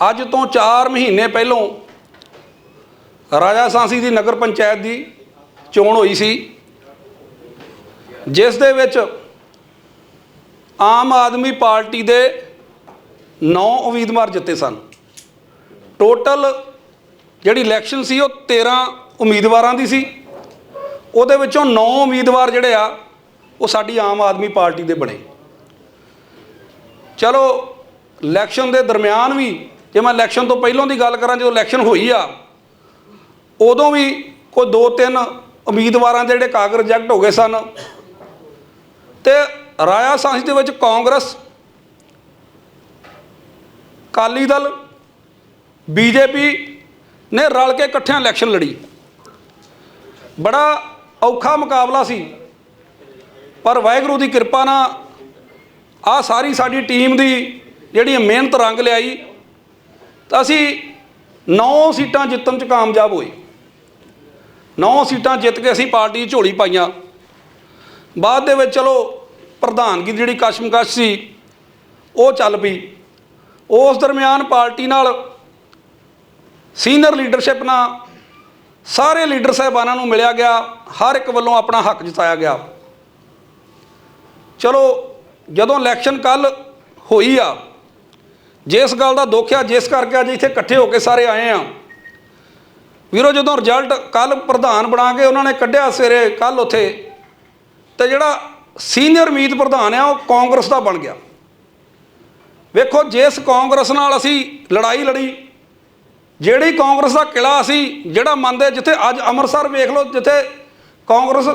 ਅੱਜ ਤੋਂ 4 ਮਹੀਨੇ ਪਹਿਲੋਂ ਰਾਜਾ ਸਾਂਸੀ ਦੀ ਨਗਰ ਪੰਚਾਇਤ ਦੀ ਚੋਣ ਹੋਈ ਸੀ, ਜਿਸ ਦੇ ਵਿੱਚ ਆਮ ਆਦਮੀ ਪਾਰਟੀ ਦੇ 9 ਉਮੀਦਵਾਰ ਜਿੱਤੇ ਸਨ। ਟੋਟਲ ਜਿਹੜੀ ਇਲੈਕਸ਼ਨ ਸੀ, ਉਹ 13 ਉਮੀਦਵਾਰਾਂ ਦੀ ਸੀ। ਉਹਦੇ ਵਿੱਚੋਂ 9 ਉਮੀਦਵਾਰ ਜਿਹੜੇ ਆ, ਉਹ ਸਾਡੀ ਆਮ ਆਦਮੀ ਪਾਰਟੀ ਦੇ ਬਣੇ। ਚਲੋ ਇਲੈਕਸ਼ਨ ਦੇ ਦਰਮਿਆਨ ਵੀ, ਜੇ ਮੈਂ ਇਲੈਕਸ਼ਨ ਤੋਂ ਪਹਿਲਾਂ ਦੀ ਗੱਲ ਕਰਾਂ, ਜਦੋਂ ਇਲੈਕਸ਼ਨ ਹੋਈ ਆ, ਉਦੋਂ ਵੀ ਕੋਈ ਦੋ ਤਿੰਨ ਉਮੀਦਵਾਰਾਂ ਦੇ ਜਿਹੜੇ ਕਾਗਜ਼ ਰਿਜੈਕਟ ਹੋ ਗਏ ਸਨ। ਤੇ ਰਾਇਆ ਸਾਂਝ ਦੇ ਵਿੱਚ ਕਾਂਗਰਸ ਕਾਲੀ ਦਲ, ਬੀਜੇਪੀ ਨੇ ਰਲ ਕੇ ਇਕੱਠਿਆਂ ਇਲੈਕਸ਼ਨ ਲੜੀ। ਬੜਾ ਔਖਾ ਮੁਕਾਬਲਾ ਸੀ। ਪਰ ਵਾਹਿਗੁਰੂ ਦੀ ਕਿਰਪਾ ਨਾਲ ਆ ਸਾਰੀ ਸਾਡੀ ਟੀਮ ਦੀ ਜਿਹੜੀ ਮਿਹਨਤ ਰੰਗ ਲਿਆਈ, ਤਾਂ ਅਸੀਂ 9 ਸੀਟਾਂ ਜਿੱਤਣ 'ਚ ਕਾਮਯਾਬ ਹੋਏ। 9 ਸੀਟਾਂ ਜਿੱਤ ਕੇ ਅਸੀਂ ਪਾਰਟੀ ਦੀ ਝੋਲੀ ਪਾਈਆਂ। ਬਾਅਦ ਦੇ ਵਿੱਚ ਚਲੋ ਪ੍ਰਧਾਨਗੀ ਦੀ ਜਿਹੜੀ ਕਸ਼ਮਕਸ਼ ਸੀ, ਉਹ ਚੱਲ ਪਈ। ਉਸ ਦਰਮਿਆਨ ਪਾਰਟੀ ਨਾਲ ਸੀਨੀਅਰ ਲੀਡਰਸ਼ਿਪ ਨਾਲ ਸਾਰੇ ਲੀਡਰ ਸਾਹਿਬਾਨਾਂ ਨੂੰ ਮਿਲਿਆ ਗਿਆ। ਹਰ ਇੱਕ ਵੱਲੋਂ ਆਪਣਾ ਹੱਕ ਜਤਾਇਆ ਗਿਆ। ਚਲੋ ਜਦੋਂ ਇਲੈਕਸ਼ਨ ਕੱਲ ਹੋਈ ਆ ਜਿਸ ਗੱਲ ਦਾ ਦੁੱਖ ਆ, ਜਿਸ ਕਰਕੇ ਅੱਜ ਇੱਥੇ ਇਕੱਠੇ ਹੋ ਕੇ ਸਾਰੇ ਆਏ ਆ। ਵੀਰੋ, ਜਦੋਂ ਰਿਜ਼ਲਟ ਕੱਲ ਪ੍ਰਧਾਨ ਬਣਾ ਕੇ ਉਹਨਾਂ ਨੇ ਕੱਢਿਆ ਸਵੇਰੇ ਕੱਲ ਉੱਥੇ, ਤੇ ਜਿਹੜਾ ਸੀਨੀਅਰ ਮੀਤ ਪ੍ਰਧਾਨ ਆ, ਉਹ ਕਾਂਗਰਸ ਦਾ ਬਣ ਗਿਆ। ਵੇਖੋ, ਜਿਸ ਕਾਂਗਰਸ ਨਾਲ ਅਸੀਂ ਲੜਾਈ ਲੜੀ, ਜਿਹੜੀ ਕਾਂਗਰਸ ਦਾ ਕਿਲਾ ਸੀ, ਜਿਹੜਾ ਮੰਨਦੇ ਜਿੱਥੇ ਅੱਜ ਅੰਮ੍ਰਿਤਸਰ ਵੇਖ ਲਓ, ਜਿੱਥੇ ਕਾਂਗਰਸ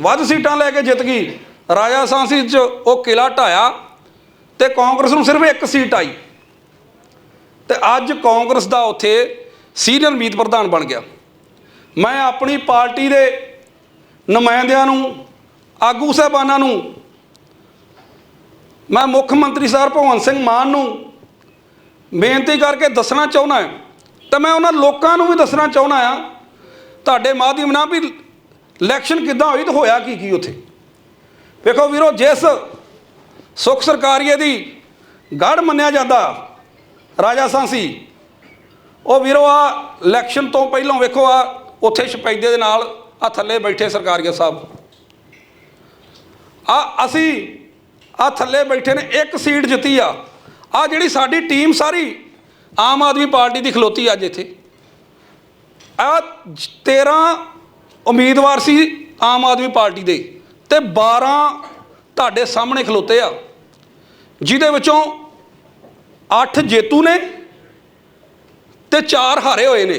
ਵੱਧ ਸੀਟਾਂ ਲੈ ਕੇ ਜਿੱਤ ਗਈ ਰਾਜਾ ਸਾਂਸੀ 'ਚ ਉਹ ਕਿਲਾ ਢਾਇਆ, ਤੇ ਕਾਂਗਰਸ ਨੂੰ ਸਿਰਫ ਇੱਕ ਸੀਟ ਆਈ। ਤੇ ਅੱਜ ਕਾਂਗਰਸ ਦਾ ਉੱਥੇ ਸੀਨੀਅਰ ਮੀਤ ਪ੍ਰਧਾਨ ਬਣ ਗਿਆ। ਮੈਂ ਆਪਣੀ ਪਾਰਟੀ ਦੇ ਨੁਮਾਇੰਦਿਆਂ ਨੂੰ, ਆਗੂ ਸਾਹਿਬਾਨਾਂ ਨੂੰ, ਮੈਂ ਮੁੱਖ ਮੰਤਰੀ ਸਰ ਭਗਵੰਤ ਸਿੰਘ ਮਾਨ ਨੂੰ ਬੇਨਤੀ ਕਰਕੇ ਦੱਸਣਾ ਚਾਹੁੰਦਾ ਹਾਂ ਤਾਂ ਮੈਂ ਉਹਨਾਂ ਲੋਕਾਂ ਨੂੰ ਵੀ ਦੱਸਣਾ ਚਾਹੁੰਦਾ ਆ ਤੁਹਾਡੇ ਮਾਧਿਅਮ ਨਾਲ ਵੀ ਇਲੈਕਸ਼ਨ ਕਿੱਦਾਂ ਹੋਈ ਤੇ ਹੋਇਆ ਕੀ ਕੀ ਉੱਥੇ? ਵੇਖੋ ਵੀਰੋ, ਜਿਸ ਸੁਖ ਸਰਕਾਰੀਏ ਦੀ ਗੜ ਮੰਨਿਆ ਜਾਂਦਾ ਰਾਜਾ ਸਾਂਸੀ ਉਹ ਵੀਰੋ, ਆ ਇਲੈਕਸ਼ਨ ਤੋਂ ਪਹਿਲਾਂ ਵੇਖੋ, ਆ ਉੱਥੇ ਸ਼ਪੈਦੇ ਦੇ ਨਾਲ, ਆ ਥੱਲੇ ਬੈਠੇ ਸਰਕਾਰੀਆ ਸਾਹਿਬ। ਆ ਅਸੀਂ, ਆ ਥੱਲੇ ਬੈਠੇ ਨੇ, ਇੱਕ ਸੀਟ ਜਿੱਤੀ ਆ। ਆ ਜਿਹੜੀ ਸਾਡੀ ਟੀਮ ਸਾਰੀ, ਆਮ ਆਦਮੀ ਪਾਰਟੀ ਦੀ ਖਲੋਤੀ ਅੱਜ ਇੱਥੇ। ਆ 13 ਉਮੀਦਵਾਰ ਸੀ ਆਮ ਆਦਮੀ ਪਾਰਟੀ ਦੇ ਤੇ 12 ਤੁਹਾਡੇ ਸਾਹਮਣੇ ਖਲੋਤੇ ਆ। ਜਿਹਦੇ ਵਿੱਚੋਂ 8 ਜੇਤੂ ਨੇ ਤੇ 4 ਹਾਰੇ ਹੋਏ ਨੇ।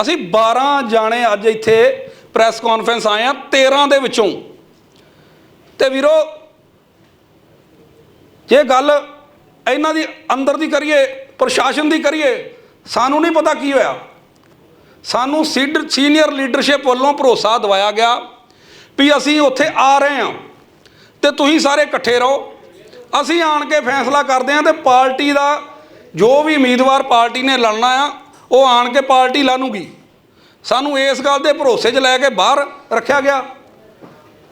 ਅਸੀਂ 12 ਜਾਣੇ ਅੱਜ ਇੱਥੇ ਪ੍ਰੈਸ ਕਾਨਫਰੰਸ ਆਏ ਆ 13 ਦੇ ਵਿੱਚੋਂ। ਤੇ ਵੀਰੋ, ਜੇ ਗੱਲ ਇਹਨਾਂ ਦੀ ਅੰਦਰ ਦੀ ਕਰੀਏ, ਪ੍ਰਸ਼ਾਸਨ ਦੀ ਕਰੀਏ, ਸਾਨੂੰ ਨਹੀਂ ਪਤਾ ਕੀ ਹੋਇਆ। ਸਾਨੂੰ ਸੀਡ, ਸੀਨੀਅਰ ਲੀਡਰਸ਼ਿਪ ਵੱਲੋਂ ਭਰੋਸਾ ਦਿਵਾਇਆ ਗਿਆ ਵੀ ਅਸੀਂ ਉੱਥੇ ਆ ਰਹੇ ਹਾਂ ਤੇ ਤੁਸੀਂ ਸਾਰੇ ਇਕੱਠੇ ਰਹੋ। ਅਸੀਂ ਆਣ ਕੇ ਫੈਸਲਾ ਕਰਦੇ ਹਾਂ ਤੇ ਪਾਰਟੀ ਦਾ ਜੋ ਵੀ ਉਮੀਦਵਾਰ ਪਾਰਟੀ ਨੇ ਲੜਨਾ ਆ, ਉਹ ਆਣ ਕੇ ਪਾਰਟੀ ਲਾਨੂਗੀ। ਸਾਨੂੰ ਇਸ ਗੱਲ ਦੇ ਭਰੋਸੇ 'ਚ ਲੈ ਕੇ ਬਾਹਰ ਰੱਖਿਆ ਗਿਆ।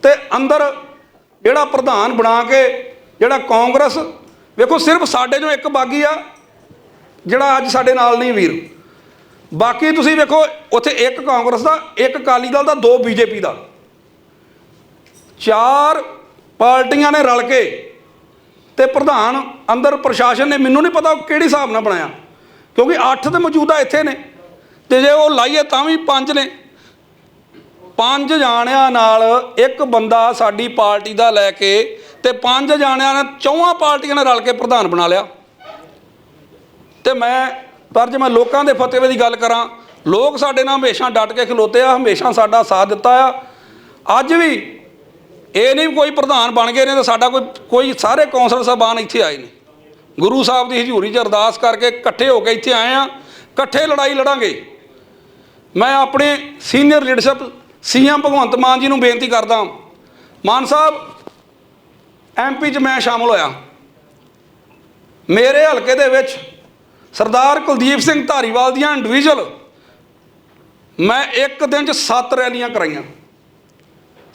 ਤੇ ਅੰਦਰ ਜਿਹੜਾ ਪ੍ਰਧਾਨ ਬਣਾ ਕੇ ਜਿਹੜਾ ਕਾਂਗਰਸ, ਵੇਖੋ ਸਿਰਫ ਸਾਡੇ ਚੋਂ ਇੱਕ ਬਾਗੀ ਆ, ਜਿਹੜਾ ਅੱਜ ਸਾਡੇ ਨਾਲ ਨਹੀਂ ਵੀਰ। ਬਾਕੀ ਤੁਸੀਂ ਵੇਖੋ, ਉੱਥੇ ਇੱਕ ਕਾਂਗਰਸ ਦਾ, ਇੱਕ ਅਕਾਲੀ ਦਲ ਦਾ, ਦੋ ਬੀਜੇਪੀ ਦਾ। ਚਾਰ ਪਾਰਟੀਆਂ ਨੇ ਰਲ ਕੇ ਤੇ ਪ੍ਰਧਾਨ ਅੰਦਰ ਪ੍ਰਸ਼ਾਸਨ ਨੇ ਮੈਨੂੰ ਨਹੀਂ ਪਤਾ ਉਹ ਕਿਹੜੀ ਹਿਸਾਬ ਨਾਲ ਬਣਾਇਆ। ਕਿਉਂਕਿ 8 ਤੇ ਮੌਜੂਦਾ ਇੱਥੇ ਨੇ। ਤੇ ਜੇ ਉਹ ਲਾਈਏ ਤਾਂ ਵੀ 5 ਨੇ। ਪੰਜ ਜਾਣਿਆਂ ਨਾਲ ਇੱਕ ਬੰਦਾ ਸਾਡੀ ਪਾਰਟੀ ਦਾ ਲੈ ਕੇ ਤੇ ਪੰਜ ਜਾਣਿਆਂ ਨੇ ਚੌਹਾਂ ਪਾਰਟੀਆਂ ਨੇ ਰਲ ਕੇ ਪ੍ਰਧਾਨ ਬਣਾ ਲਿਆ। ਤੇ ਮੈਂ, ਪਰ ਜੇ ਮੈਂ ਲੋਕਾਂ ਦੇ ਫਤਵੇ ਦੀ ਗੱਲ ਕਰਾਂ, ਲੋਕ ਸਾਡੇ ਨਾਲ ਹਮੇਸ਼ਾ ਡਟ ਕੇ ਖਲੋਤੇ ਆ, ਹਮੇਸ਼ਾ ਸਾਡਾ ਸਾਥ ਦਿੱਤਾ ਆ। ਅੱਜ ਵੀ ਇਹ ਨਹੀਂ ਕੋਈ ਪ੍ਰਧਾਨ ਬਣ ਗਏ ਨੇ ਤਾਂ ਸਾਡਾ ਕੋਈ ਕੋਈ ਸਾਰੇ ਕੌਂਸਲ ਸਾਹਿਬਾਨ ਇੱਥੇ ਆਏ ਨੇ। ਗੁਰੂ ਸਾਹਿਬ ਦੀ ਹਜ਼ੂਰੀ 'ਚ ਅਰਦਾਸ ਕਰਕੇ ਇਕੱਠੇ ਹੋ ਕੇ ਇੱਥੇ ਆਏ ਆ ਇਕੱਠੇ ਲੜਾਈ ਲੜਾਂਗੇ। ਮੈਂ ਆਪਣੇ senior leadership CM Bhagwant Mann ji ਨੂੰ ਬੇਨਤੀ ਕਰਦਾ ਮਾਨ ਸਾਹਿਬ ਐਮਪੀ 'ਚ ਮੈਂ ਸ਼ਾਮਲ ਹੋਇਆ। ਮੇਰੇ ਹਲਕੇ ਦੇ ਵਿੱਚ ਸਰਦਾਰ ਕੁਲਦੀਪ ਸਿੰਘ ਧਾਰੀਵਾਲ ਦੀਆਂ ਇੰਡੀਵਿਜੂਅਲ ਮੈਂ ਇੱਕ ਦਿਨ 'ਚ 7 ਰੈਲੀਆਂ ਕਰਾਈਆਂ।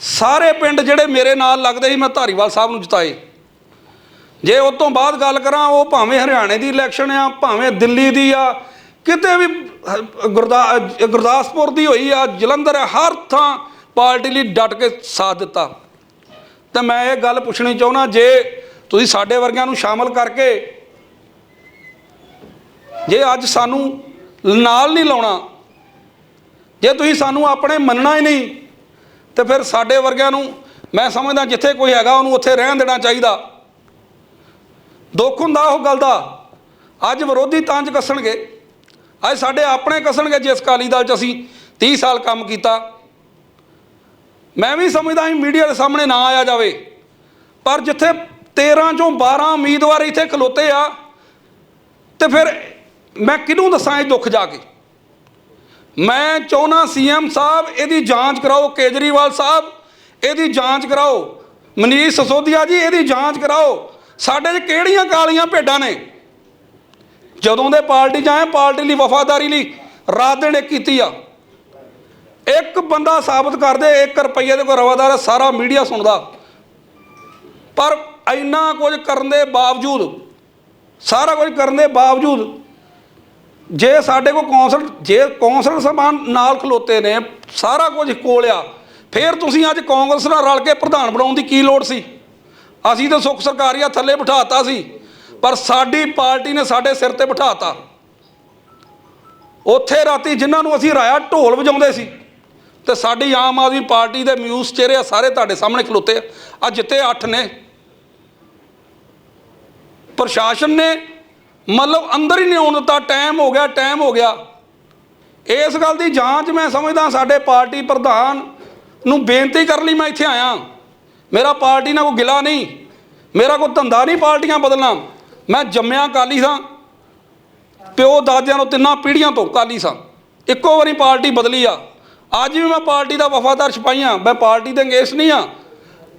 ਸਾਰੇ ਪਿੰਡ ਜਿਹੜੇ ਮੇਰੇ ਨਾਲ ਲੱਗਦੇ ਸੀ ਮੈਂ ਧਾਰੀਵਾਲ ਸਾਹਿਬ ਨੂੰ ਜਿਤਾਏ। ਜੇ ਉਸ ਤੋਂ ਬਾਅਦ ਗੱਲ ਕਰਾਂ ਉਹ ਭਾਵੇਂ ਹਰਿਆਣੇ ਦੀ ਇਲੈਕਸ਼ਨ ਆ ਭਾਵੇਂ ਦਿੱਲੀ ਦੀ ਆ ਕਿਤੇ ਵੀ ਗੁਰਦਾ ਗੁਰਦਾਸਪੁਰ ਦੀ ਹੋਈ ਆ ਜਲੰਧਰ ਆ, ਹਰ ਥਾਂ ਪਾਰਟੀ ਲਈ ਡਟ ਕੇ ਸਾਥ ਦਿੱਤਾ। ਤੇ ਮੈਂ ਇਹ ਗੱਲ ਪੁੱਛਣੀ ਚਾਹੁੰਦਾ ਜੇ ਤੁਸੀਂ ਸਾਡੇ ਵਰਗਿਆਂ ਨੂੰ ਸ਼ਾਮਲ ਕਰਕੇ ਜੇ ਅੱਜ ਸਾਨੂੰ ਨਾਲ ਨਹੀਂ ਲਾਉਣਾ ਜੇ ਤੁਸੀਂ ਸਾਨੂੰ ਆਪਣੇ ਮੰਨਣਾ ਹੀ ਨਹੀਂ ਤੇ ਫਿਰ ਸਾਡੇ ਵਰਗਿਆਂ ਨੂੰ ਮੈਂ ਸਮਝਦਾ ਜਿੱਥੇ ਕੋਈ ਹੈਗਾ ਉਹਨੂੰ ਉੱਥੇ ਰਹਿਣ ਦੇਣਾ ਚਾਹੀਦਾ। ਦੁੱਖ ਹੁੰਦਾ ਉਹ ਗੱਲ ਦਾ। ਅੱਜ ਵਿਰੋਧੀ ਤੰਜ ਕੱਸਣਗੇ। ਅੱਜ ਸਾਡੇ ਆਪਣੇ ਕੱਸਣਗੇ ਜਿਸ ਅਕਾਲੀ ਦਲ 'ਚ ਅਸੀਂ 30 ਸਾਲ ਕੰਮ ਕੀਤਾ। ਮੈਂ ਵੀ ਸਮਝਦਾ ਹਾਂ ਮੀਡੀਆ ਦੇ ਸਾਹਮਣੇ ਨਾ ਆਇਆ ਜਾਵੇ। ਪਰ ਜਿੱਥੇ 13 ਚੋਂ 12 ਉਮੀਦਵਾਰ ਇੱਥੇ ਖਲੋਤੇ ਆ, ਤੇ ਫਿਰ ਮੈਂ ਕਿਹਨੂੰ ਦੱਸਾਂ ਇਹ ਦੁੱਖ ਜਾ ਕੇ? ਮੈਂ ਚਾਹੁੰਦਾ ਸੀਐਮ ਸਾਹਿਬ, ਇਹਦੀ ਜਾਂਚ ਕਰਾਓ, ਕੇਜਰੀਵਾਲ ਸਾਹਿਬ, ਇਹਦੀ ਜਾਂਚ ਕਰਾਓ। ਮਨੀਸ਼ ਸਸੋਦੀਆ ਜੀ, ਇਹਦੀ ਜਾਂਚ ਕਰਾਓ। ਸਾਡੇ 'ਚ ਕਿਹੜੀਆਂ ਕਾਲੀਆਂ ਭੇਡਾਂ ਨੇ? ਜਦੋਂ ਦੇ ਪਾਰਟੀ 'ਚ ਆਏ, ਪਾਰਟੀ ਲਈ ਵਫਾਦਾਰੀ ਲਈ ਰਾਤ ਦਿਨ ਇੱਕ ਕੀਤੀ ਆ। ਇੱਕ ਬੰਦਾ ਸਾਬਤ ਕਰ ਦੇ 1 ਰੁਪਈਏ ਦੇ ਕੋਈ ਰਵਾਦਾਰ ਸਾਰਾ ਮੀਡੀਆ ਸੁਣਦਾ। ਪਰ ਇੰਨਾ ਕੁਝ ਕਰਨ ਦੇ ਬਾਵਜੂਦ, ਸਾਰਾ ਕੁਝ ਕਰਨ ਦੇ ਬਾਵਜੂਦ ਜੇ ਸਾਡੇ ਕੋਲ ਕੌਂਸਲ ਜੇ ਕੌਂਸਲ ਸਮਾਨ ਨਾਲ ਖਲੋਤੇ ਨੇ, ਸਾਰਾ ਕੁਝ ਕੋਲਿਆ ਫਿਰ ਤੁਸੀਂ ਅੱਜ ਕਾਂਗਰਸ ਨਾਲ ਰਲ ਕੇ ਪ੍ਰਧਾਨ ਬਣਾਉਣ ਦੀ ਕੀ ਲੋੜ ਸੀ? ਅਸੀਂ ਤਾਂ ਸੁੱਖ ਸਰਕਾਰੀਆ ਥੱਲੇ ਬਿਠਾਤਾ ਸੀ, ਪਰ ਸਾਡੀ ਪਾਰਟੀ ਨੇ ਸਾਡੇ ਸਿਰ ਤੇ ਬਿਠਾਤਾ। ਉੱਥੇ ਰਾਤੀ ਜਿਨ੍ਹਾਂ ਨੂੰ ਅਸੀਂ ਰਾਇਆ ਢੋਲ ਵਜਾਉਂਦੇ ਸੀ, ਤੇ ਸਾਡੀ ਆਮ ਆਦਮੀ ਪਾਰਟੀ ਦੇ ਮਿਊਸ ਚਿਹਰੇ ਆ ਸਾਰੇ ਤੁਹਾਡੇ ਸਾਹਮਣੇ ਖਲੋਤੇ ਆ। ਆ ਜਿੱਤੇ 8 ਨੇ, ਪ੍ਰਸ਼ਾਸਨ ਨੇ ਮਤਲਬ ਅੰਦਰ ਹੀ ਨਹੀਂ ਆਉਣ ਦਿੱਤਾ ਟਾਈਮ ਹੋ ਗਿਆ ਟਾਈਮ ਹੋ ਗਿਆ। ਇਸ ਗੱਲ ਦੀ ਜਾਂਚ ਮੈਂ ਸਮਝਦਾ ਸਾਡੇ ਪਾਰਟੀ ਪ੍ਰਧਾਨ ਨੂੰ ਬੇਨਤੀ ਕਰਨ ਲਈ ਮੈਂ ਇੱਥੇ ਆਇਆ। ਮੇਰਾ ਪਾਰਟੀ ਨਾਲ ਕੋਈ ਗਿਲਾ ਨਹੀਂ, ਮੇਰਾ ਕੋਈ ਧੰਦਾ ਨਹੀਂ ਪਾਰਟੀਆਂ ਬਦਲਣਾ। ਮੈਂ ਜੰਮਿਆ ਕਾਲੀ ਸਾਂ, ਪਿਓ ਦਾਦਿਆਂ ਨੂੰ ਤਿੰਨਾਂ ਪੀੜ੍ਹੀਆਂ ਤੋਂ ਕਾਲੀ ਸਾਂ। ਇੱਕੋ ਵਾਰੀ ਪਾਰਟੀ ਬਦਲੀ ਆ। ਅੱਜ ਵੀ ਮੈਂ ਪਾਰਟੀ ਦਾ ਵਫਾਦਾਰ ਸਿਪਾਹੀਆਂ ਮੈਂ ਪਾਰਟੀ ਦੇ ਅੰਗੇਸ ਨਹੀਂ ਆ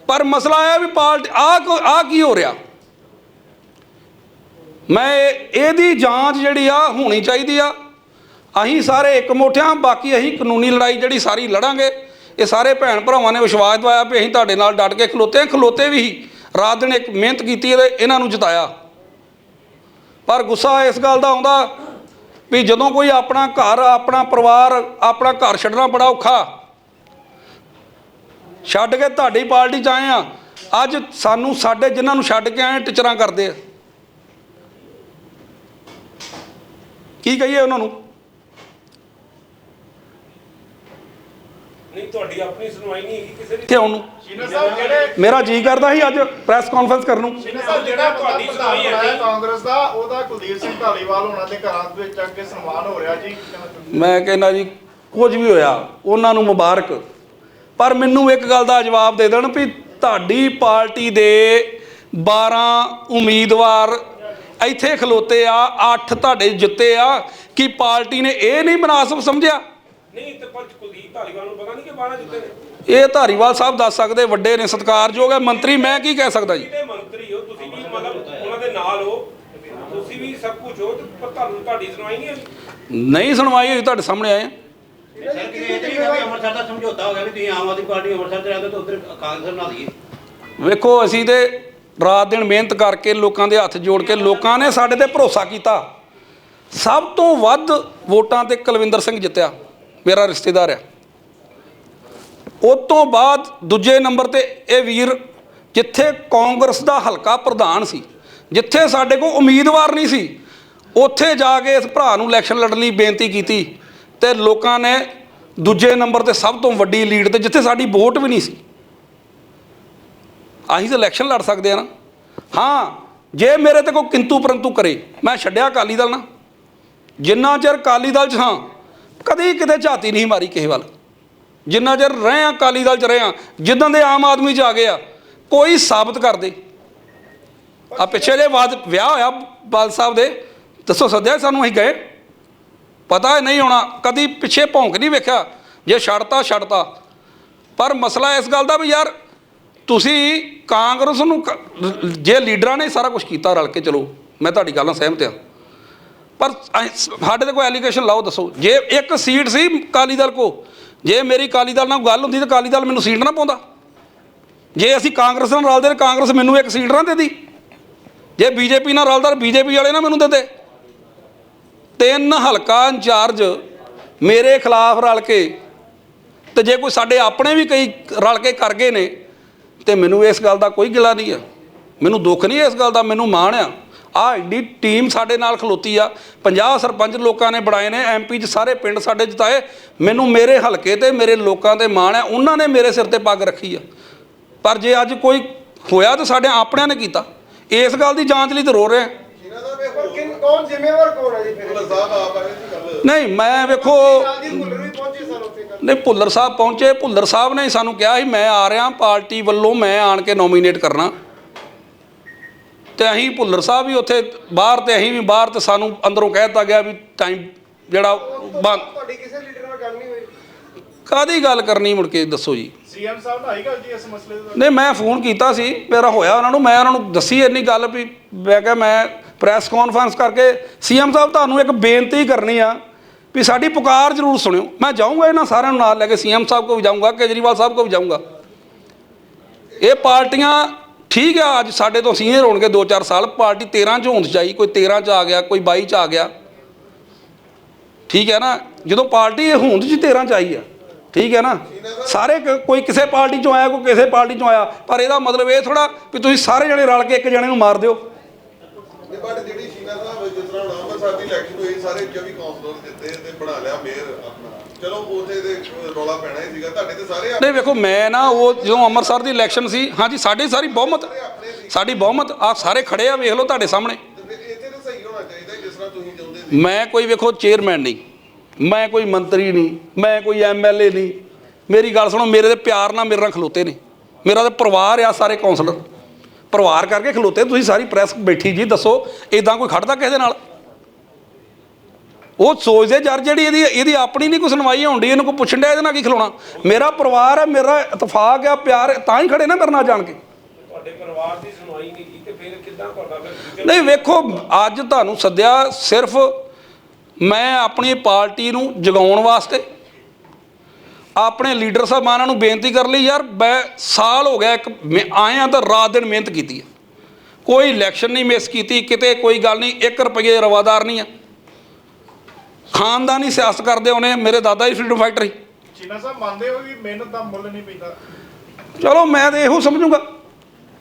ਪਰ ਮਸਲਾ ਇਹ ਆ ਵੀ ਪਾਰਟੀ ਆ ਆ ਕੀ ਹੋ ਰਿਹਾ? ਮੈਂ ਇਹ- ਇਹਦੀ ਜਾਂਚ ਜਿਹੜੀ ਆ ਹੋਣੀ ਚਾਹੀਦੀ ਆ। ਅਸੀਂ ਸਾਰੇ ਇੱਕ ਮੁੱਠਿਆਂ ਬਾਕੀ ਅਸੀਂ ਕਾਨੂੰਨੀ ਲੜਾਈ ਜਿਹੜੀ ਸਾਰੀ ਲੜਾਂਗੇ। ਇਹ ਸਾਰੇ ਭੈਣ ਭਰਾਵਾਂ ਨੇ ਵਿਸ਼ਵਾਸ ਦਵਾਇਆ ਵੀ ਅਸੀਂ ਤੁਹਾਡੇ ਨਾਲ ਡਟ ਕੇ ਖਲੋਤੇ ਹਾਂ ਖਲੋਤੇ ਵੀ ਹੀ ਰਾਤ ਦਿਨ ਇੱਕ ਮਿਹਨਤ ਕੀਤੀ ਤੇ ਇਹਨਾਂ ਨੂੰ ਜਿਤਾਇਆ। ਪਰ ਗੁੱਸਾ ਇਸ ਗੱਲ ਦਾ ਆਉਂਦਾ ਵੀ ਜਦੋਂ ਕੋਈ ਆਪਣਾ ਘਰ, ਆਪਣਾ ਪਰਿਵਾਰ, ਆਪਣਾ ਘਰ ਛੱਡਣਾ ਬੜਾ ਔਖਾ। ਛੱਡ ਕੇ ਤੁਹਾਡੀ ਪਾਰਟੀ 'ਚ ਆਏ ਆ। ਅੱਜ ਸਾਨੂੰ ਸਾਡੇ ਜਿਨ੍ਹਾਂ ਨੂੰ ਛੱਡ ਕੇ ਆਏ, ਟੀਚਰਾਂ ਕਰਦੇ ਆ। ਕੀ ਕਹੀਏ ਉਹਨਾਂ ਨੂੰ? ਨਹੀਂ ਤੁਹਾਡੀ ਆਪਣੀ ਸੁਣਵਾਈ ਨਹੀਂ ਹੈਗੀ ਕਿਸੇ ਦੀ। ਕਿੱਥੇ ਆਉਣ ਨੂੰ ਸ਼ੀਨਾ ਸਾਹਿਬ ਜਿਹੜੇ ਮੇਰਾ ਜੀ ਕਰਦਾ ਸੀ ਅੱਜ ਪ੍ਰੈਸ ਕਾਨਫਰੰਸ ਕਰਨ ਨੂੰ। ਸ਼ੀਨਾ ਸਾਹਿਬ ਜਿਹੜਾ ਤੁਹਾਡੀ ਸੁਣਵਾਈ ਹੈ। ਕਾਂਗਰਸ ਦਾ ਉਹਦਾ ਕੁਲਦੀਪ ਸਿੰਘ ਢਾਲੀਵਾਲ ਹੋਣਾ ਦੇ ਘਰਾਂ ਦੇ ਵਿੱਚ ਆ ਕੇ ਸਨਮਾਨ ਹੋ ਰਿਹਾ ਜੀ। ਮੈਂ ਕਹਿੰਦਾ ਜੀ ਕੁਝ ਵੀ ਹੋਇਆ ਉਹਨਾਂ ਨੂੰ ਮੁਬਾਰਕ। ਪਰ ਮੈਨੂੰ ਇੱਕ ਗੱਲ ਦਾ ਜਵਾਬ ਦੇ ਦੇਣ ਵੀ ਤੁਹਾਡੀ ਪਾਰਟੀ ਦੇ 12 ਉਮੀਦਵਾਰ ਇੱਥੇ ਖਲੋਤੇ ਆ 8 ਤੁਹਾਡੇ ਜਿੱਤੇ ਆ ਕਿ ਪਾਰਟੀ ਨੇ ਇਹ ਨਹੀਂ ਮਨਾਸਬ ਸਮਝਿਆ? ਨਹੀਂ ਤੇ ਪਰ ਕੁਲਦੀਪ ਧਾਲੀਵਾਲ ਨੂੰ ਪਤਾ ਨਹੀਂ ਕਿ ਬਾਣਾ ਜਿੱਤੇ ਨੇ। ਇਹ ਧਾਰੀਵਾਲ ਸਾਹਿਬ ਦੱਸ ਸਕਦੇ ਵੱਡੇ ਨੇ ਸਤਿਕਾਰਯੋਗ ਹੈ। ਮੰਤਰੀ ਮੈਂ ਕੀ ਕਹਿ ਸਕਦਾ ਜੀ? ਕਿਤੇ ਮੰਤਰੀ ਹੋ ਤੁਸੀਂ ਵੀ ਮਤਲਬ ਉਹਨਾਂ ਦੇ ਨਾਲ ਹੋ ਤੁਸੀਂ ਵੀ ਸਭ ਕੁਝ ਹੋ ਤੇ ਪਰ ਤੁਹਾਨੂੰ ਤੁਹਾਡੀ ਸੁਣਵਾਈ ਨਹੀਂ ਸੁਣਵਾਈ ਹੋਈ ਤੁਹਾਡੇ ਸਾਹਮਣੇ ਆਏ ਆ। ਸਰ ਕਿਤੇ ਇਹ ਨਹੀਂ ਕਿ ਅੰਮ੍ਰਿਤਸਰ ਦਾ ਸਮਝੌਤਾ ਹੋ ਗਿਆ ਵੀ ਤੁਸੀਂ ਆਮ ਆਦਮੀ ਪਾਰਟੀ ਅੰਮ੍ਰਿਤਸਰ ਚ ਰਹਿੰਦੇ ਤਾਂ ਉਧਰ ਕਾਂਗਰਸ ਬਣਾ ਦਈਏ। ਵੇਖੋ ਅਸੀਂ ਤੇ ਰਾਤ ਦਿਨ ਮਿਹਨਤ ਕਰਕੇ ਲੋਕਾਂ ਦੇ ਹੱਥ ਜੋੜ ਕੇ ਲੋਕਾਂ ਨੇ ਸਾਡੇ ਤੇ ਭਰੋਸਾ ਕੀਤਾ। ਸਭ ਤੋਂ ਵੱਧ ਵੋਟਾਂ ਤੇ ਕੁਲਵਿੰਦਰ ਸਿੰਘ ਜਿੱਤਿਆ, ਮੇਰਾ ਰਿਸ਼ਤੇਦਾਰ ਹੈ ਉਸ ਤੋਂ ਬਾਅਦ ਦੂਜੇ ਨੰਬਰ ਤੇ ਇਹ ਵੀਰ ਜਿੱਥੇ ਕਾਂਗਰਸ ਦਾ ਹਲਕਾ ਪ੍ਰਧਾਨ ਸੀ, ਜਿੱਥੇ ਸਾਡੇ ਕੋਲ ਉਮੀਦਵਾਰ ਨਹੀਂ ਸੀ, ਉੱਥੇ ਜਾ ਕੇ ਇਸ ਭਰਾ ਨੂੰ ਇਲੈਕਸ਼ਨ ਲੜਨ ਲਈ ਬੇਨਤੀ ਕੀਤੀ ਤੇ ਲੋਕਾਂ ਨੇ ਦੂਜੇ ਨੰਬਰ ਤੇ ਸਭ ਤੋਂ ਵੱਡੀ ਲੀਡ ਤੇ ਜਿੱਥੇ ਸਾਡੀ ਵੋਟ ਵੀ ਨਹੀਂ ਸੀ। ਅਸੀਂ ਤਾਂ ਇਲੈਕਸ਼ਨ ਲੜ ਸਕਦੇ ਆ ਨਾ। ਹਾਂ, ਜੇ ਮੇਰੇ ਤੇ ਕੋਈ ਕਿੰਤੂ ਪਰੰਤੂ ਕਰੇ, ਮੈਂ ਛੱਡਿਆ ਅਕਾਲੀ ਦਲ ਨਾ। ਜਿੰਨਾ ਚਿਰ ਅਕਾਲੀ ਦਲ 'ਚ ਹਾਂ, ਕਦੀ ਕਿਤੇ ਝਾਤੀ ਨਹੀਂ ਮਾਰੀ ਕਿਸੇ ਵੱਲ। ਜਿੰਨਾ ਚਿਰ ਰਹੇ ਆ ਅਕਾਲੀ ਦਲ 'ਚ ਰਹੇ ਆ ਜਿੱਦਾਂ ਦੇ ਆਮ ਆਦਮੀ 'ਚ ਆ ਗਏ ਆ, ਕੋਈ ਸਾਬਤ ਕਰ ਦੇ। ਆ ਪਿੱਛੇ ਜੇ ਬਾਅਦ ਵਿਆਹ ਹੋਇਆ ਬਾਲ ਸਾਹਿਬ ਦੇ, ਦੱਸੋ ਸੱਦਿਆ ਸਾਨੂੰ ਅਸੀਂ ਗਏ? ਪਤਾ ਨਹੀਂ ਹੋਣਾ, ਕਦੀ ਪਿੱਛੇ ਭੌਂਕ ਨਹੀਂ ਵੇਖਿਆ। ਜੇ ਛੱਡਤਾ ਛੱਡਤਾ। ਪਰ ਮਸਲਾ ਇਸ ਗੱਲ ਦਾ ਵੀ ਯਾਰ ਤੁਸੀਂ ਕਾਂਗਰਸ ਨੂੰ ਕ- ਜੇ ਲੀਡਰਾਂ ਨੇ ਸਾਰਾ ਕੁਝ ਕੀਤਾ ਰਲ ਕੇ, ਚਲੋ, ਮੈਂ ਤੁਹਾਡੀ ਗੱਲ ਨਾਲ ਸਹਿਮਤ ਹਾਂ। ਪਰ ਸਾਡੇ ਤੇ ਕੋਈ ਐਲੀਗੇਸ਼ਨ ਲਾਓ, ਦੱਸੋ। ਜੇ ਇੱਕ ਸੀਟ ਸੀ ਕਾਲੀ ਦਲ ਕੋ, ਜੇ ਮੇਰੀ ਕਾਲੀ ਦਲ ਨਾਲ ਗੱਲ ਹੁੰਦੀ ਤਾਂ ਕਾਲੀ ਦਲ ਮੈਨੂੰ ਸੀਟ ਨਾ ਪਾਉਂਦਾ। ਜੇ ਅਸੀਂ ਕਾਂਗਰਸ ਨਾਲ ਰਲਦੇ ਤਾਂ ਕਾਂਗਰਸ ਮੈਨੂੰ ਇੱਕ ਸੀਟ ਨਾ ਦੇਦੀ। ਜੇ ਬੀਜੇਪੀ ਨਾਲ ਰਲਦਾ ਬੀਜੇਪੀ ਵਾਲੇ ਨਾ ਮੈਨੂੰ ਦਿੰਦੇ ਤਿੰਨ ਹਲਕਾ ਇੰਚਾਰਜ ਮੇਰੇ ਖਿਲਾਫ ਰਲ ਕੇ, ਤੇ ਜੇ ਕੋਈ ਸਾਡੇ ਆਪਣੇ ਵੀ ਕਈ ਰਲ ਕੇ ਕਰ ਗਏ ਨੇ ਤੇ ਮੈਨੂੰ ਇਸ ਗੱਲ ਦਾ ਕੋਈ ਗਿਲਾ ਨਹੀਂ ਆ। ਮੈਨੂੰ ਦੁੱਖ ਨਹੀਂ ਇਸ ਗੱਲ ਦਾ ਮੈਨੂੰ ਮਾਣ ਆ। ਆ ਐਡੀ ਟੀਮ ਸਾਡੇ ਨਾਲ ਖਲੋਤੀ ਆ। 50 ਸਰਪੰਚ ਲੋਕਾਂ ਨੇ ਬਣਾਏ ਨੇ ਐਮਪੀ ਚ ਸਾਰੇ ਪਿੰਡ ਸਾਡੇ ਜਿਤਾਏ। ਮੈਨੂੰ ਮੇਰੇ ਹਲਕੇ ਤੇ ਮੇਰੇ ਲੋਕਾਂ ਤੇ ਮਾਣ ਆ। ਉਹਨਾਂ ਨੇ ਮੇਰੇ ਸਿਰ ਤੇ ਪੱਗ ਰੱਖੀ ਆ। ਪਰ ਜੇ ਅੱਜ ਕੋਈ ਹੋਇਆ ਤਾਂ ਸਾਡੇ ਆਪਣਿਆਂ ਨੇ ਕੀਤਾ। ਇਸ ਗੱਲ ਦੀ ਜਾਂਚ ਲਈ ਤੇ ਰੋ ਰਹੇ ਆ। ਪਰ ਕਿਨ ਕੌਣ ਜ਼ਿੰਮੇਵਾਰ ਕੌਣ ਹੈ ਜੀ ਫਿਰ? ਸਾਹਿਬ ਆਪ ਆਏ ਸੀ ਗੱਲ। ਨਹੀਂ ਮੈਂ ਵੇਖੋ ਰਾਜੀਵ ਭੁੱਲਰ ਵੀ ਪਹੁੰਚੇ ਨਹੀਂ ਭੁੱਲਰ ਸਾਹਿਬ ਪਹੁੰਚੇ ਭੁੱਲਰ ਸਾਹਿਬ ਨੇ ਸਾਨੂੰ ਕਿਹਾ ਸੀ ਮੈਂ ਆ ਰਿਹਾ ਪਾਰਟੀ ਵੱਲੋਂ ਮੈਂ ਆਣ ਕੇ ਨੋਮੀਨੇਟ ਕਰਨਾ। ਤੇ ਅਸੀਂ ਭੁੱਲਰ ਸਾਹਿਬ ਵੀ ਉੱਥੇ ਬਾਹਰ ਤੇ ਅਸੀਂ ਵੀ ਬਾਹਰ ਤੇ ਸਾਨੂੰ ਅੰਦਰੋਂ ਕਹਿ ਦਿੱਤਾ ਗਿਆ ਵੀ ਟਾਈਮ ਜਿਹੜਾ ਤੋਂ ਬੰਦ ਤੁਹਾਡੀ ਕਿਸੇ ਲੀਡਰ ਨਾਲ ਗੱਲ ਨਹੀਂ ਹੋਈ। ਕਾਦੀ ਗੱਲ ਕਰਨੀ ਮੁੜ ਕੇ ਦੱਸੋ ਜੀ। ਸੀਐਮ ਸਾਹਿਬ ਨਾਲ ਆਈ ਗੱਲ ਜੀ ਇਸ ਮਸਲੇ ਦੇ ਨਹੀਂ ਮੈਂ ਫੋਨ ਕੀਤਾ ਸੀ ਮੇਰਾ ਹੋਇਆ ਉਹਨਾਂ ਨੂੰ ਮੈਂ ਉਹਨਾਂ ਨੂੰ ਦੱਸੀ ਇੰਨੀ ਗੱਲ ਵੀ ਮੈਂ ਕਿਹਾ ਮੈਂ ਪ੍ਰੈਸ ਕਾਨਫਰੰਸ ਕਰਕੇ ਸੀਐਮ ਸਾਹਿਬ ਤੁਹਾਨੂੰ ਇੱਕ ਬੇਨਤੀ ਕਰਨੀ ਆ ਵੀ ਸਾਡੀ ਪੁਕਾਰ ਜ਼ਰੂਰ ਸੁਣਿਓ। ਮੈਂ ਜਾਊਂਗਾ ਇਹਨਾਂ ਸਾਰਿਆਂ ਨੂੰ ਨਾਲ ਲੈ ਕੇ, ਸੀਐਮ ਸਾਹਿਬ ਕੋਲ ਵੀ ਜਾਊਂਗਾ, ਕੇਜਰੀਵਾਲ ਸਾਹਿਬ ਕੋਲ ਵੀ ਜਾਊਂਗਾ। ਇਹ ਪਾਰਟੀਆਂ ਠੀਕ ਆ, ਅੱਜ ਸਾਡੇ ਤੋਂ ਸੀਨੀਅਰ ਹੋਣਗੇ 2-4 ਸਾਲ, ਪਾਰਟੀ 13 ਚ ਹੋਂਦ ਚਾਹੀ ਕੋਈ 13 ਚ ਆ ਗਿਆ, ਕੋਈ 22 ਚ ਆ ਗਿਆ। ਠੀਕ ਹੈ ਨਾ? ਜਦੋਂ ਪਾਰਟੀ ਹੋਂਦ ਚ 13 ਚ ਆਈ ਆ, ਠੀਕ ਹੈ ਨਾ? ਸਾਰੇ ਕੋਈ ਕਿਸੇ ਪਾਰਟੀ ਚੋਂ ਆਇਆ, ਕੋਈ ਕਿਸੇ ਪਾਰਟੀ ਚੋਂ ਆਇਆ, ਪਰ ਇਹਦਾ ਮਤਲਬ ਇਹ ਥੋੜਾ ਵੀ ਤੁਸੀਂ ਸਾਰੇ ਜਣੇ ਰਲ ਕੇ ਇੱਕ ਜਣੇ ਨੂੰ ਮਾਰ ਦਿਓ। ਬਟ ਜਿਹੜੀ ਸ਼ੀਨਾ ਸਾਹਿਬ ਜਿਸ ਤਰ੍ਹਾਂ ਦੀ ਇਲੈਕਸ਼ਨ ਹੋਈ ਸਾਰੇ 24 ਕਾਉਂਸਲਰ ਦਿੱਤੇ ਤੇ ਬਣਾ ਲਿਆ ਮੇਅਰ ਆਪਣਾ। ਚਲੋ ਉਥੇ ਦੇ ਰੌਲਾ ਪੈਣਾ ਹੀ ਸੀਗਾ। ਤੁਹਾਡੇ ਤੇ ਸਾਰੇ ਨਹੀਂ ਵੇਖੋ ਮੈਂ ਨਾ ਉਹ ਜਦੋਂ ਅੰਮ੍ਰਿਤਸਰ ਦੀ ਇਲੈਕਸ਼ਨ ਸੀ ਹਾਂਜੀ ਸਾਡੀ ਸਾਰੀ ਬਹੁਮਤ ਸਾਡੀ ਬਹੁਮਤ ਆ ਸਾਰੇ ਖੜੇ ਆ ਵੇਖ ਲਓ ਤੁਹਾਡੇ ਸਾਹਮਣੇ। ਮੈਂ ਕੋਈ ਵੇਖੋ ਚੇਅਰਮੈਨ ਨਹੀਂ। ਮੈਂ ਕੋਈ ਮੰਤਰੀ ਨਹੀਂ। ਮੈਂ ਕੋਈ ਐਮਐਲਏ ਨਹੀਂ। ਮੇਰੀ ਗੱਲ ਸੁਣੋ ਮੇਰੇ ਦੇ ਪਿਆਰ ਨਾਲ ਮੇਰੇ ਨਾਲ ਖਲੋਤੇ ਨੇ। ਮੇਰਾ ਤਾਂ ਪਰਿਵਾਰ ਆ ਸਾਰੇ ਕਾਉਂਸਲਰ ਪਰਿਵਾਰ ਕਰਕੇ ਖਲੋਤੇ ਤੁਸੀਂ ਸਾਰੀ ਪ੍ਰੈਸ ਬੈਠੀ ਜੀ ਦੱਸੋ ਇਦਾਂ ਕੋਈ ਖੜਦਾ ਕਿਸੇ ਦੇ ਨਾਲ? ਉਹ ਸੋਚਦੇ ਯਾਰ ਜਿਹੜੀ ਇਹਦੀ ਇਹਦੀ ਆਪਣੀ ਨਹੀਂ ਕੋਈ ਸੁਣਵਾਈ ਹੋਣੀ ਇਹਨੂੰ ਕੋਈ ਪੁੱਛਣ ਡਿਆ ਇਹਦੇ ਨਾਲ ਕੀ ਖਲੋਣਾ? ਮੇਰਾ ਪਰਿਵਾਰ ਹੈ ਮੇਰਾ ਇਤਫਾਕ ਆ ਪਿਆਰ ਹੈ, ਤਾਂ ਹੀ ਖੜੇ ਨਾ ਮੇਰੇ ਨਾਲ ਜਾਣ ਕੇ। ਤੁਹਾਡੇ ਪਰਿਵਾਰ ਦੀ ਸੁਣਵਾਈ ਨਹੀਂ ਕੀਤੀ ਤੇ ਫਿਰ ਕਿੱਦਾਂ ਤੁਹਾਡਾ ਨਹੀਂ ਵੇਖੋ ਅੱਜ ਤੁਹਾਨੂੰ ਸੱਦਿਆ ਸਿਰਫ ਮੈਂ ਆਪਣੀ ਪਾਰਟੀ ਨੂੰ ਜਗਾਉਣ ਵਾਸਤੇ। ਆਪਣੇ ਲੀਡਰ ਸਾਹਿਬਾਨਾਂ ਨੂੰ ਬੇਨਤੀ ਕਰ ਲਈ ਯਾਰ ਮੈਂ ਸਾਲ ਹੋ ਗਿਆ ਇੱਕ ਆਇਆ ਤਾਂ ਰਾਤ ਦਿਨ ਮਿਹਨਤ ਕੀਤੀ ਹੈ ਕੋਈ ਇਲੈਕਸ਼ਨ ਨਹੀਂ ਮਿਸ ਕੀਤੀ ਕਿਤੇ ਕੋਈ ਗੱਲ ਨਹੀਂ 1 ਰੁਪਏ ਰਵਾਦਾਰ ਨਹੀਂ ਆ। ਖਾਨਦਾਨੀ ਸਿਆਸਤ ਕਰਦੇ ਹੋਣੇ ਮੇਰੇ ਦਾਦਾ ਜੀ ਫਰੀਡਮ ਫਾਈਟਰ ਸੀ। ਸ਼ੀਨਾ ਸਾਹਿਬ ਮੰਨਦੇ ਹੋ ਵੀ ਮਿਹਨਤ ਦਾ ਮੁੱਲ ਨਹੀਂ ਪੈਂਦਾ। ਚਲੋ ਮੈਂ ਤਾਂ ਇਹੋ ਸਮਝੂਗਾ।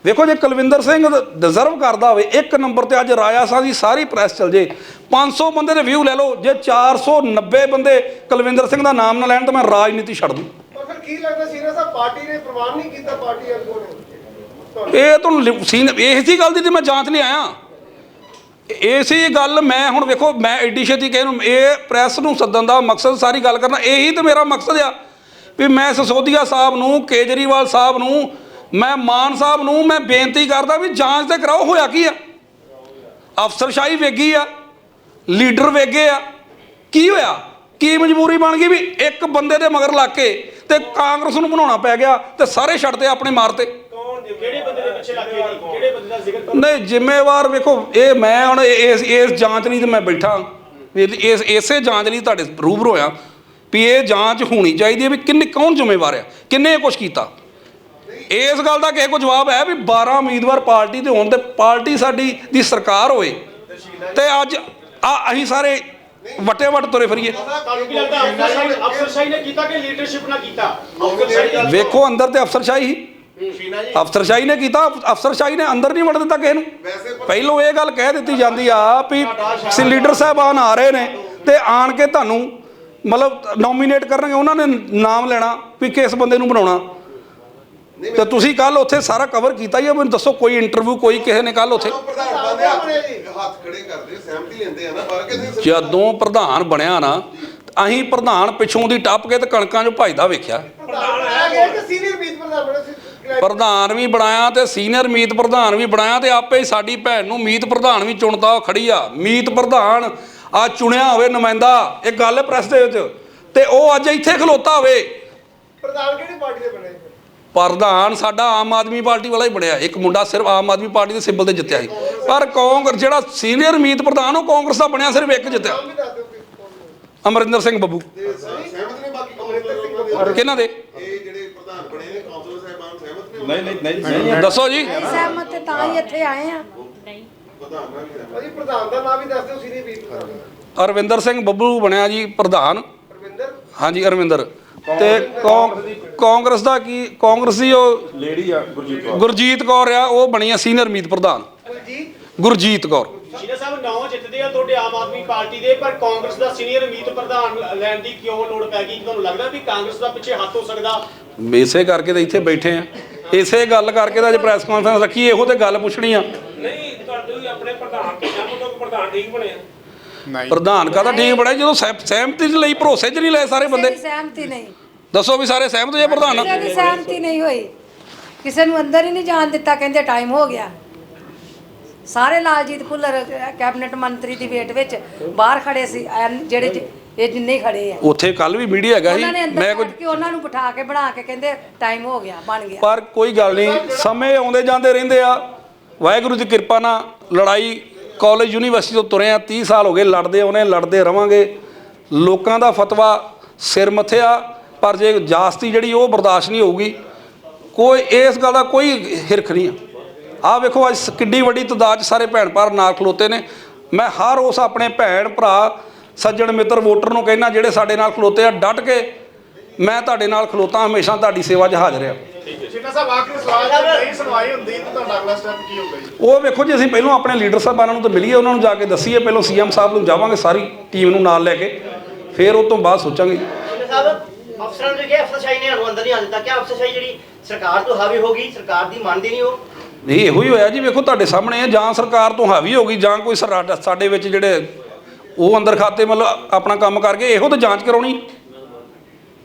ਵੇਖੋ ਜੇ ਕੁਲਵਿੰਦਰ ਸਿੰਘ ਡਿਜ਼ਰਵ ਕਰਦਾ ਹੋਵੇ ਇੱਕ ਨੰਬਰ ਤੇ ਅੱਜ ਰਾਜਾ ਸਾਹਿਬ ਦੀ ਸਾਰੀ ਪ੍ਰੈਸ ਚਲ ਜੇ। 500 ਬੰਦੇ ਦੇ ਵਿਊ ਲੈ ਲਓ ਜੇ 490 ਬੰਦੇ ਕੁਲਵਿੰਦਰ ਸਿੰਘ ਦਾ ਨਾਮ ਨਾ ਲੈਣ ਤਾਂ ਮੈਂ ਰਾਜਨੀਤੀ ਛੱਡ ਦੂੰ। ਪਰ ਫਿਰ ਕੀ ਲੱਗਦਾ ਸੀਨਾ ਸਾਹਿਬ ਪਾਰਟੀ ਨੇ ਪ੍ਰਵਾਨ ਨਹੀਂ ਕੀਤਾ ਪਾਰਟੀ ਆਗੂ ਨੇ ਇਹ ਤੁਹਾਨੂੰ ਸੀਨ ਇਸੇ ਗੱਲ ਦੀ ਤੇ ਮੈਂ ਜਾਂਚ ਲਈ ਆਇਆ। ਇਸੇ ਗੱਲ ਮੈਂ ਹੁਣ ਵੇਖੋ, ਮੈਂ ਐਡੀ ਛੇਤੀ ਕਹਿ ਨੂੰ, ਇਹ ਪ੍ਰੈਸ ਨੂੰ ਸੱਦਣ ਦਾ ਮਕਸਦ ਸਾਰੀ ਗੱਲ ਕਰਨਾ, ਇਹੀ ਤੇ ਮੇਰਾ ਮਕਸਦ ਆ ਵੀ ਮੈਂ ਸਸੋਦੀਆ ਸਾਹਿਬ ਨੂੰ, ਕੇਜਰੀਵਾਲ ਸਾਹਿਬ ਨੂੰ, ਮੈਂ ਮਾਨ ਸਾਹਿਬ ਨੂੰ, ਮੈਂ ਬੇਨਤੀ ਕਰਦਾ ਵੀ ਜਾਂਚ ਤੇ ਕਰਾਓ, ਹੋਇਆ ਕੀ ਆ? ਅਫਸਰਸ਼ਾਹੀ ਵੇਗੀ ਆ, ਲੀਡਰ ਵੇਗੇ ਆ, ਕੀ ਹੋਇਆ? ਕੀ ਮਜਬੂਰੀ ਬਣ ਗਈ ਵੀ ਇੱਕ ਬੰਦੇ ਦੇ ਮਗਰ ਲੱਗ ਕੇ ਤੇ ਕਾਂਗਰਸ ਨੂੰ ਬਣਾਉਣਾ ਪੈ ਗਿਆ ਤੇ ਸਾਰੇ ਛੱਡਦੇ ਆਪਣੇ ਮਾਰਤੇ ਕੌਣ ਕਿਹੜੇ ਬੰਦੇ ਦੇ ਪਿੱਛੇ ਲੱਗੇ ਜੀ ਕਿਹੜੇ ਬੰਦੇ ਦਾ ਜ਼ਿਕਰ ਨਹੀਂ ਜ਼ਿੰਮੇਵਾਰ ਵੇਖੋ ਇਹ ਮੈਂ ਹੁਣ ਇਸ ਇਸ ਜਾਂਚ ਲਈ ਤੇ ਮੈਂ ਬੈਠਾ। ਇਸ ਇਸੇ ਜਾਂਚ ਲਈ ਤੁਹਾਡੇ ਰੂਬਰੂ ਹੋਇਆ ਵੀ ਇਹ ਜਾਂਚ ਹੋਣੀ ਚਾਹੀਦੀ ਹੈ ਵੀ ਕਿੰਨੇ ਕੌਣ ਜ਼ਿੰਮੇਵਾਰ ਆ? ਕਿੰਨੇ ਕੁਝ ਕੀਤਾ? ਇਸ ਗੱਲ ਦਾ ਕਿਸੇ ਕੋ ਜਵਾਬ ਹੈ ਵੀ 12 ਉਮੀਦਵਾਰ ਪਾਰਟੀ ਦੇ ਹੋਣ ਤੇ ਪਾਰਟੀ ਸਾਡੀ ਦੀ ਸਰਕਾਰ ਹੋਏ ਤੇ ਅੱਜ ਆ ਅਸੀਂ ਸਾਰੇ ਵਟੇ ਵਟ ਤੁਰੇ ਫਿਰੀਏ। ਵੇਖੋ ਅੰਦਰ ਤੇ ਅਫਸਰਸ਼ਾਹੀ ਜੀ ਅਫਸਰਸ਼ਾਹੀ ਨੇ ਕੀਤਾ ਅਫਸਰਸ਼ਾਹੀ ਨੇ ਅੰਦਰ ਨਹੀਂ ਵੜ ਦਿੱਤਾ ਕਿਸੇ ਨੂੰ। ਪਹਿਲੋਂ ਇਹ ਗੱਲ ਕਹਿ ਦਿੱਤੀ ਜਾਂਦੀ ਆ ਵੀ ਸੀ ਲੀਡਰ ਸਾਹਿਬਾਨ ਆ ਰਹੇ ਨੇ ਤੇ ਆਣ ਕੇ ਤੁਹਾਨੂੰ ਮਤਲਬ ਨੋਮੀਨੇਟ ਕਰਨਗੇ ਉਹਨਾਂ ਨੇ ਨਾਮ ਲੈਣਾ ਵੀ ਕਿਸ ਬੰਦੇ ਨੂੰ ਬਣਾਉਣਾ। ਤੇ ਤੁਸੀਂ ਕੱਲ ਉੱਥੇ ਸਾਰਾ ਕਵਰ ਕੀਤਾ ਹੀ ਆ ਮੈਨੂੰ ਦੱਸੋ ਕੋਈ ਇੰਟਰਵਿਊ ਕੋਈ ਕਿਸੇ ਨੇ ਕੱਲ ਉੱਥੇ ਉਹ ਪ੍ਰਧਾਨ ਬੰਦੇ ਹੱਥ ਖੜੇ ਕਰਦੇ ਸਹਿਮਤੀ ਲੈਂਦੇ ਆ ਨਾ ਪਰ ਕਿਤੇ ਜਦੋਂ ਪ੍ਰਧਾਨ ਬਣਿਆ ਨਾ ਅਸੀਂ ਪ੍ਰਧਾਨ ਪਿੱਛੋਂ ਦੀ ਟੱਪ ਕੇ ਤੇ ਕਣਕਾਂ 'ਚ ਭਜਦਾ ਵੇਖਿਆ ਪ੍ਰਧਾਨ ਆਇਆ ਗਿਆ ਕਿ ਸੀਨੀਅਰ ਮੀਤ ਪ੍ਰਧਾਨ ਬਣੇ ਸੀ ਪ੍ਰਧਾਨ ਵੀ ਬਣਾਇਆ ਤੇ ਸੀਨੀਅਰ ਮੀਤ ਪ੍ਰਧਾਨ ਵੀ ਬਣਾਇਆ ਤੇ ਆਪੇ ਹੀ ਸਾਡੀ ਭੈਣ ਨੂੰ ਮੀਤ ਪ੍ਰਧਾਨ ਵੀ ਚੁਣਦਾ ਉਹ ਖੜੀ ਆ। ਮੀਤ ਪ੍ਰਧਾਨ ਆ ਚੁਣਿਆ ਹੋਵੇ ਨੁਮਾਇੰਦਾ ਇਹ ਗੱਲ ਹੈ ਪ੍ਰੈਸ ਦੇ ਵਿੱਚ। ਤੇ ਉਹ ਅੱਜ ਇੱਥੇ ਖਲੋਤਾ ਹੋਵੇ। ਪ੍ਰਧਾਨ ਕਿਹੜੀ ਪਾਰਟੀ ਦੇ ਬਣੇ? ਪ੍ਰਧਾਨ ਸਾਡਾ ਆਮ ਆਦਮੀ ਪਾਰਟੀ ਵਾਲਾ ਹੀ ਬਣਿਆ। ਇੱਕ ਮੁੰਡਾ ਸਿਰਫ ਆਮ ਆਦਮੀ ਪਾਰਟੀ ਦੇ ਸਿੰਬਲ ਤੇ ਜਿੱਤਿਆ ਸੀ। ਪਰ ਕਾਂਗਰਸ ਜਿਹੜਾ ਸੀਨੀਅਰ ਮੀਤ ਪ੍ਰਧਾਨ ਉਹ ਕਾਂਗਰਸ ਦਾ ਬਣਿਆ ਸਿਰਫ ਇੱਕ ਜਿੱਤਿਆ। ਅਮਰਿੰਦਰ ਸਿੰਘ ਬੱਬੂ। ਕਿਹਨਾਂ ਦੇ ਇਹ ਜਿਹੜੇ ਪ੍ਰਧਾਨ ਬਣੇ ਨੇ ਕਾਉਂਸਲਰ ਸਾਹਿਬਾਨ ਸਹਿਮਤ ਨੇ ਨਹੀਂ ਨਹੀਂ ਨਹੀਂ। ਦੱਸੋ ਜੀ। ਨਹੀਂ ਸਹਿਮਤ ਤੇ ਤਾਂ ਹੀ ਇੱਥੇ ਆਏ ਆ। ਵੀ ਭਾਜੀ ਪ੍ਰਧਾਨ ਦਾ ਨਾਮ ਵੀ ਦੱਸ ਦਿਓ ਸੀਨੀਅਰ ਵੀਰ ਪ੍ਰਧਾਨ ਅਰਵਿੰਦਰ ਸਿੰਘ ਬੱਬੂ ਬਣਿਆ ਜੀ ਪ੍ਰਧਾਨ। ਪਰਵਿੰਦਰ ਹਾਂਜੀ ਅਰਵਿੰਦਰ। ਤੇ ਕੌਂ- ਕਾਂਗਰਸ ਦਾ ਕੀ ਕਾਂਗਰਸ ਦੀ ਉਹ ਲੇਡੀ ਆ ਗੁਰਜੀਤ ਕੌਰ। ਗੁਰਜੀਤ ਕੌਰ ਆ ਉਹ ਬਣੀ ਆ ਸੀਨੀਅਰ ਮੀਤ ਪ੍ਰਧਾਨ। ਗੁਰਜੀਤ ਕੌਰ। ਸ਼ੀਨਾ ਸਾਹਿਬ ਨੌ ਜਿੱਤਦੇ ਆ ਤੁਹਾਡੇ ਆਮ ਆਦਮੀ ਪਾਰਟੀ ਦੇ ਪਰ ਕਾਂਗਰਸ ਦਾ ਸੀਨੀਅਰ ਅਮੀਤ ਪ੍ਰਧਾਨ ਲੈਣ ਦੀ ਕਿਉਂ ਲੋੜ ਪੈ ਗਈ? ਤੁਹਾਨੂੰ ਲੱਗਦਾ ਵੀ ਕਾਂਗਰਸ ਦਾ ਪਿੱਛੇ ਹੱਥ ਹੋ ਸਕਦਾ? ਇਸੇ ਕਰਕੇ ਤਾਂ ਇੱਥੇ ਬੈਠੇ ਆ। ਇਸੇ ਗੱਲ ਕਰਕੇ ਤਾਂ ਅੱਜ ਪ੍ਰੈਸ ਕਾਨਫਰੰਸ ਰੱਖੀ ਇਹੋ ਤੇ ਗੱਲ ਪੁੱਛਣੀ ਆ। ਨਹੀਂ ਤੁਹਾਡੇ ਵੀ ਆਪਣੇ ਪ੍ਰਧਾਨ ਪ੍ਰਧਾਨ ਠੀਕ ਬਣੇ ਆ। ਪ੍ਰਧਾਨ ਕਾਹਦਾ ਠੀਕ ਬਣਿਆ ਜਦੋਂ ਸਹਿ- ਸਹਿਮਤੀ ਚ ਲਈ ਭਰੋਸੇ ਚ ਨਹੀਂ ਲਏ ਸਾਰੇ ਬੰਦੇ। ਕਿਸੇ ਦੀ ਸਹਿਮਤੀ ਨਹੀਂ। ਦੱਸੋ ਵੀ ਸਾਰੇ ਸਹਿਮਤ ਜੇ ਪ੍ਰਧਾਨ। ਕਿਸੇ ਦੀ ਸਹਿਮਤੀ ਨਹੀਂ ਹੋਈ। ਕਿਸੇ ਨੂੰ ਅੰਦਰ ਹੀ ਨਹੀਂ ਜਾਣ ਦਿੱਤਾ ਕਹਿੰਦੇ ਟਾਈਮ ਹੋ ਗਿਆ। ਸਾਰੇ ਲਾਲਜੀਤ ਭੁੱਲਰ ਕੈਬਨਿਟ ਮੰਤਰੀ ਦੀ ਵੇਟ ਵਿੱਚ ਬਾਹਰ ਖੜੇ ਸੀ ਐਨ ਜਿਹੜੇ ਜ- ਇਹ ਜਿੰਨੇ ਹੀ ਖੜੇ ਆ। ਉੱਥੇ ਕੱਲ ਵੀ ਮੀਡੀਆ ਹੈਗਾ ਸੀ। ਉਹਨਾਂ ਨੇ ਅੰਦਰ ਮੈਂ ਕੋਈ ਬੈਠ ਕੇ ਉਹਨਾਂ ਨੂੰ ਬਿਠਾ ਕੇ ਬਣਾ ਕੇ ਕਹਿੰਦੇ ਟਾਈਮ ਹੋ ਗਿਆ ਬਣ ਗਿਆ। ਪਰ ਕੋਈ ਗੱਲ ਨਹੀਂ ਸਮੇਂ ਆਉਂਦੇ ਜਾਂਦੇ ਰਹਿੰਦੇ ਆ। ਵਾਹਿਗੁਰੂ ਦੀ ਕਿਰਪਾ ਨਾਲ ਲੜਾਈ ਕਾਲਜ ਯੂਨੀਵਰਸਿਟੀ ਤੋਂ ਤੁਰੇ ਆ। 30 ਸਾਲ ਹੋ ਗਏ ਲੜਦੇ ਆਉਨੇ ਲੜਦੇ ਰਵਾਂਗੇ। ਲੋਕਾਂ ਦਾ ਫਤਵਾ ਸਿਰ ਮੱਥਿਆ ਪਰ ਜੇ ਜਾਸਤੀ ਜਿਹੜੀ ਉਹ ਬਰਦਾਸ਼ਤ ਨਹੀਂ ਹੋਊਗੀ ਕੋਈ ਇਸ ਗੱਲ ਦਾ ਕੋਈ ਹਿਰਖ ਨਹੀਂ ਆ। ਆਹ ਵੇਖੋ ਅੱਜ ਕਿੱਡੀ ਵੱਡੀ ਤਦਾਦ 'ਚ ਸਾਰੇ ਭੈਣ ਭਰਾ ਨਾਲ ਖਲੋਤੇ ਨੇ। ਮੈਂ ਹਰ ਉਸ ਆਪਣੇ ਭੈਣ ਭਰਾ ਸੱਜਣ ਮਿੱਤਰ ਵੋਟਰ ਨੂੰ ਕਹਿਣਾ ਜਿਹੜੇ ਸਾਡੇ ਨਾਲ ਖਲੋਤੇ ਆ ਡਟ ਕੇ ਮੈਂ ਤੁਹਾਡੇ ਨਾਲ ਖਲੋਤਾ ਹਮੇਸ਼ਾ ਤੁਹਾਡੀ ਸੇਵਾ 'ਚ ਹਾਜ਼ਰ ਆ। ਸ਼ੀਨਾ ਸਾਹਿਬ ਆਖਰੀ ਸਵਾਲ ਜੇ ਨਹੀਂ ਸੁਣਵਾਈ ਹੁੰਦੀ ਤਾਂ ਤੁਹਾਡਾ ਅਗਲਾ ਸਟੈਪ ਕੀ ਹੋਊਗਾ ਜੀ? ਉਹ ਵੇਖੋ ਜੀ ਅਸੀਂ ਪਹਿਲਾਂ ਆਪਣੇ ਲੀਡਰ ਸਾਹਿਬਾਨਾਂ ਨੂੰ ਤਾਂ ਮਿਲੀਏ ਉਹਨਾਂ ਨੂੰ ਜਾ ਕੇ ਦੱਸੀਏ ਪਹਿਲਾਂ ਸੀਐਮ ਸਾਹਿਬ ਨੂੰ ਜਾਵਾਂਗੇ ਸਾਰੀ ਟੀਮ ਨੂੰ ਨਾਲ ਲੈ ਕੇ। ਫਿਰ ਉਹ ਤੋਂ ਬਾਅਦ ਸੋਚਾਂਗੇ ਸ਼ਿੰਦੇ ਸਾਹਿਬ ਅਫਸਰਾਂ ਨੇ ਕਿਹਾ ਅਫਸਰਸ਼ਾਹੀ ਨੇ ਸਾਨੂੰ ਅੰਦਰ ਨਹੀਂ ਆ ਦਿੱਤਾ ਕਿ ਅਫਸਰਸ਼ਾਹੀ ਜਿਹੜੀ ਸਰਕਾਰ ਤੋਂ ਹਾਵੀ ਹੋ ਗਈ ਸਰਕਾਰ ਦੀ ਮੰਨਦੀ ਨਹੀਂ ਉਹ। ਨਹੀਂ ਇਹੋ ਹੀ ਹੋਇਆ ਜੀ ਵੇਖੋ ਤੁਹਾਡੇ ਸਾਹਮਣੇ ਹੈ ਜਾਂ ਸਰਕਾਰ ਤੋਂ ਹਾਵੀ ਹੋ ਗਈ ਜਾਂ ਕੋਈ ਸਾਡੇ ਵਿੱਚ ਜਿਹੜੇ ਉਹ ਅੰਦਰ ਖਾਤੇ ਮਤਲਬ ਆਪਣਾ ਕੰਮ ਕਰਕੇ ਇਹੋ ਤਾਂ ਜਾਂਚ ਕਰਾਉਣੀ।